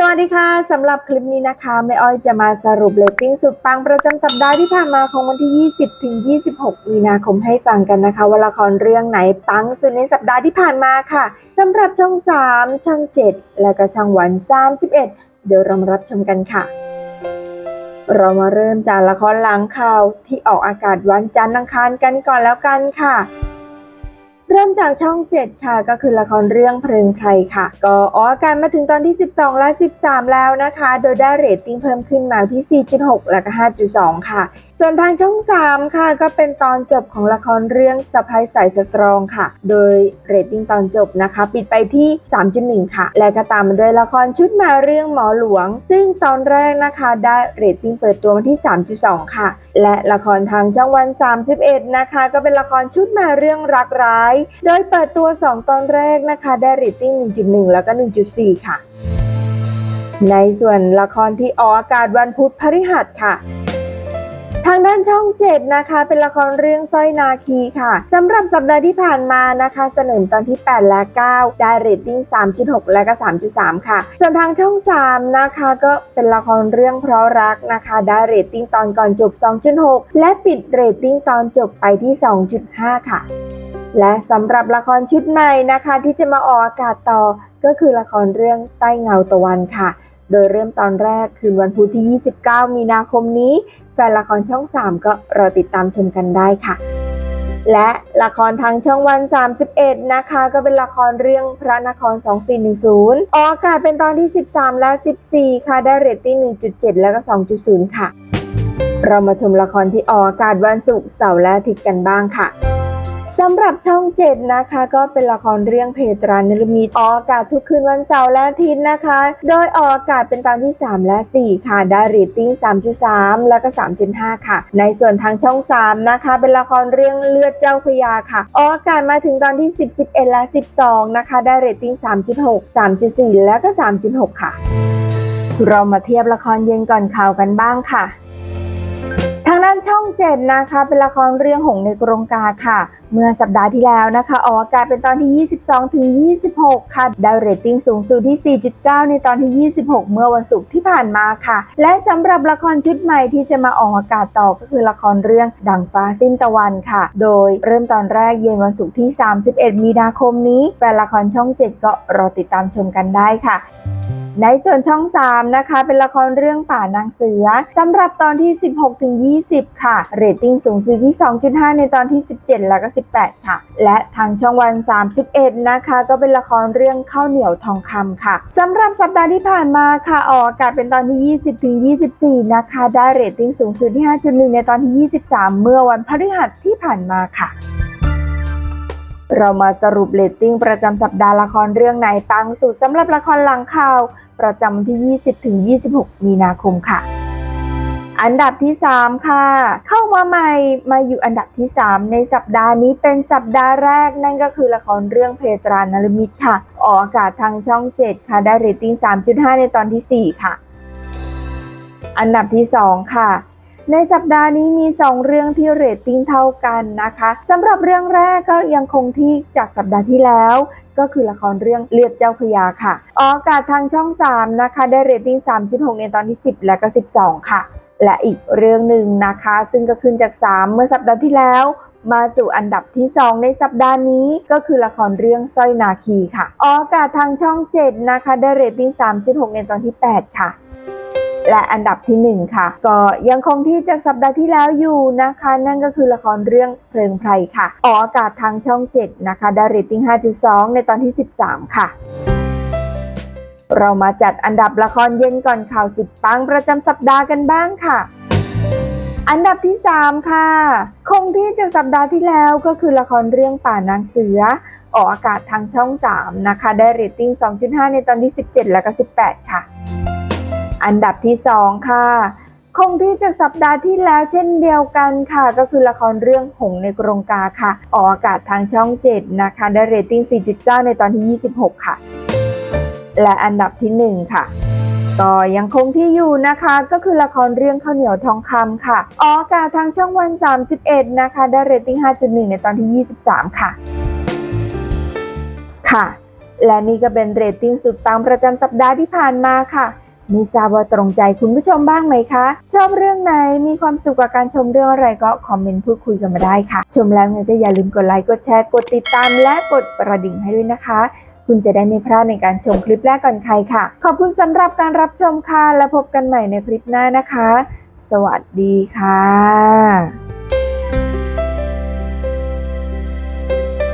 สวัสดีค่ะสำหรับคลิปนี้นะคะแม่อ้อยจะมาสรุปเรตติ้งสุดปังประจำสัปดาห์ที่ผ่านมาของวันที่ 20 ถึง 26 มีนาคมให้ฟังกันนะคะว่าละครเรื่องไหนปังสุดในสัปดาห์ที่ผ่านมาค่ะสำหรับช่อง 3 ช่อง 7 และก็ช่องวัน 31 เดี๋ยวเรามารับชมกันค่ะ เรามาเริ่มจากละครหลังข่าวที่ออกอากาศวันจันทร์อังคารกันก่อนแล้วกันค่ะ เริ่มจากช่อง 7 ค่ะ ก็คือละครเรื่องเพลิงไพรค่ะ ก็อ๋อการมาถึงตอนที่ 12 และ 13 แล้วนะคะ โดยได้เรตติ้งเพิ่มขึ้นมาที่ 4.6 และก็ 5.2 ค่ะ ส่วนทางช่อง 3 ค่ะ ก็เป็นตอนจบของละครเรื่องสะพายสายสตรองค่ะ โดยเรตติ้งตอนจบนะคะ ปิดไปที่ 3.1 ค่ะ และก็ตามมาด้วยละครชุดมาเรื่องหมอหลวง ซึ่งตอนแรกนะคะได้เรตติ้งเปิดตัวมาที่ 3.2 ค่ะ และละครทางช่องวัน 31 นะคะ ก็เป็นละครชุดมาเรื่องรักร้าย โดยเปิดตัว 2 ตอนแรกนะคะ ได้เรตติ้ง 1.1 แล้วก็ 1.4 ค่ะ ในส่วนละครที่ออกอากาศวันพุธพฤหัสค่ะ ทางด้านช่อง7นะคะ เป็นละครเรื่องสร้อยนาคีค่ะสำหรับสัปดาห์ที่ผ่านมานะคะเสนอตอนที่ 8 และ 9 ได้เรตติ้ง 3.6 และก็ 3.3 ค่ะส่วนทางช่อง 3 นะคะก็เป็นละครเรื่องเพราะรักนะคะ ได้เรตติ้งตอนก่อนจบ 2.6 และปิดเรตติ้งตอนจบไปที่ 2.5 ค่ะ และสำหรับละครชุดใหม่นะคะ ที่จะมาออกอากาศต่อก็คือละครเรื่องใต้เงาตะวันค่ะ โดยเริ่มตอนแรกคืนวันพุธที่ 29 มีนาคมนี้ แฟนละครช่อง 3 ก็รอติดตามชมกันได้ค่ะ และละครทางช่องวัน 31 นะคะ ก็เป็นละครเรื่องพระนคร 2410 ออกอากาศเป็นตอนที่ 13 และ 14 ค่ะ ได้เรตติ้ง 1.7 แล้วก็ 2.0 ค่ะ เรามาชมละครที่ออกอากาศวันศุกร์เสาร์และอาทิตย์กันบ้างค่ะ สำหรับช่อง7นะคะ ก็เป็นละครเรื่องเพตรานลมิตออกอากาศทุกคืนวันเสาร์และอาทิตย์นะคะ โดยออกอากาศเป็นตอนที่ 3 และ 4 ค่ะ ได้เรตติ้ง 3.3 แล้วก็ 3.5 ค่ะ ในส่วนทางช่อง 3 นะคะ เป็นละครเรื่องเลือดเจ้าพยาค่ะ ออกอากาศมาถึงตอนที่ 10 11 และ 12 นะคะ ได้เรตติ้ง 3.6 3.4 แล้วก็ 3.6 ค่ะ เรามาเทียบละครเย็นก่อนข่าวกันบ้างค่ะ นช่อง7นะคะ เป็นละครเรื่องหงในกรงกาค่ะ เมื่อสัปดาห์ที่แล้วนะคะออกอากาศเป็นตอนที่ 22 ถึง 26 ค่ะ ได้เรตติ้งสูงสุดที่ 4.9 ในตอนที่ 26 เมื่อวันศุกร์ที่ผ่านมาค่ะ และสำหรับละครชุดใหม่ที่จะมาออกอากาศต่อก็คือละครเรื่องดังฟ้าสิ้นตะวันค่ะ โดยเริ่มตอนแรกเย็นวันศุกร์ที่ 31 มีนาคมนี้แฟนละครช่อง 7 ก็รอติดตามชมกันได้ค่ะ ในส่วนช่อง 3 นะคะ เป็นละครเรื่องป่านางเสือสำหรับตอนที่ 16 ถึง 20 ค่ะ เรตติ้งสูงสุดที่ 2.5 ในตอนที่ 17 แล้วก็ 18 ค่ะ และทางช่องวัน 31 นะคะ ก็เป็นละครเรื่องข้าวเหนียวทองคำค่ะสำหรับสัปดาห์ที่ผ่านมาค่ะออกอากาศเป็นตอนที่ 20 ถึง 24 นะคะ ได้เรตติ้งสูงสุดที่ 5.1 ในตอนที่ 23 เมื่อวันพฤหัสที่ผ่านมาค่ะ เรามาสรุปเรตติ้งประจำสัปดาห์ละครเรื่องไหนปังสุดสำหรับละครหลังข่าว ประจำวันที่ 20ถึง26 มีนาคมค่ะ อันดับที่ 3 ค่ะ เข้ามาใหม่มาอยู่อันดับที่ 3 ในสัปดาห์นี้เป็นสัปดาห์แรกนั่นก็คือละครเรื่องเพตรานลมิตค่ะ ออกอากาศทางช่อง 7 ค่ะ ได้เรตติ้ง 3.5 ในตอนที่ 4 ค่ะ อันดับที่ 2 ค่ะ ในสัปดาห์นี้มี 2 เรื่องที่เรตติ้งเท่ากันนะคะสำหรับเรื่องแรกก็ยังคงที่จากสัปดาห์ที่แล้ว ก็คือละครเรื่องเลือดเจ้าพยาค่ะออกอากาศทางช่อง 3 นะคะ ได้เรตติ้ง 3.6 ในตอนที่ 10 และก็ 12 ค่ะ และอีกเรื่องหนึ่งนะคะ ซึ่งก็ขึ้นจาก 3 เมื่อสัปดาห์ที่แล้วมาสู่อันดับที่ 2 ในสัปดาห์นี้ก็คือละครเรื่องสร้อยนาคีค่ะ ออกอากาศทางช่อง 7 นะคะ ได้เรตติ้ง 3.6 ในตอนที่ 8 ค่ะ และอันดับที่ 1 ค่ะ ก็ยังคงที่จากสัปดาห์ที่แล้วอยู่นะคะ นั่นก็คือละครเรื่องเพลิงไพรค่ะ ออกอากาศทางช่อง 7 นะคะได้เรตติ้ง 5.2 ในตอนที่ 13 ค่ะเรามาจัดอันดับละครเย็นก่อนข่าวสุดปังประจำสัปดาห์กันบ้างค่ะ อันดับที่ 3 ค่ะ คงที่จากสัปดาห์ที่แล้วก็คือละครเรื่องป่านางเสือ ออกอากาศทางช่อง 3 นะคะ ได้เรตติ้ง 2.5 ในตอนที่ 17 และก็ 18 ค่ะ อันดับที่ 2 ค่ะ คงที่จากสัปดาห์ที่แล้วเช่นเดียวกันค่ะ ก็คือละครเรื่องหงในกรงกาค่ะ ออกอากาศทางช่อง 7 นะคะ ได้เรตติ้ง 4.9 ในตอนที่ 26 ค่ะ และอันดับที่ 1 ค่ะก็ยังคงที่อยู่นะคะก็คือละครเรื่องข้าวเหนียวทองคำค่ะ ออกอากาศทางช่องวัน 31 นะคะ ได้เรตติ้ง 5.1 ในตอนที่ 23 ค่ะ ค่ะ และนี่ก็เป็นเรตติ้งสุดปังประจำสัปดาห์ที่ผ่านมาค่ะ ม่ทราบว่าตรงใจคุณผู้ชมบ้างไหมคะ ชอบเรื่องไหนมีความสุขกับการชมเรื่องอะไรก็คอมเมนต์พูดคุยกันมาได้ค่ะ ชมแล้วไงก็อย่าลืมกดไลค์กดแชร์กดติดตามและกดกระดิ่งให้ด้วยนะคะ คุณจะได้ไม่พลาดในการชมคลิปแรกก่อนใครค่ะ ขอบคุณสำหรับการรับชมค่ะแล้วพบกันใหม่ในคลิปหน้านะคะ สวัสดีค่ะ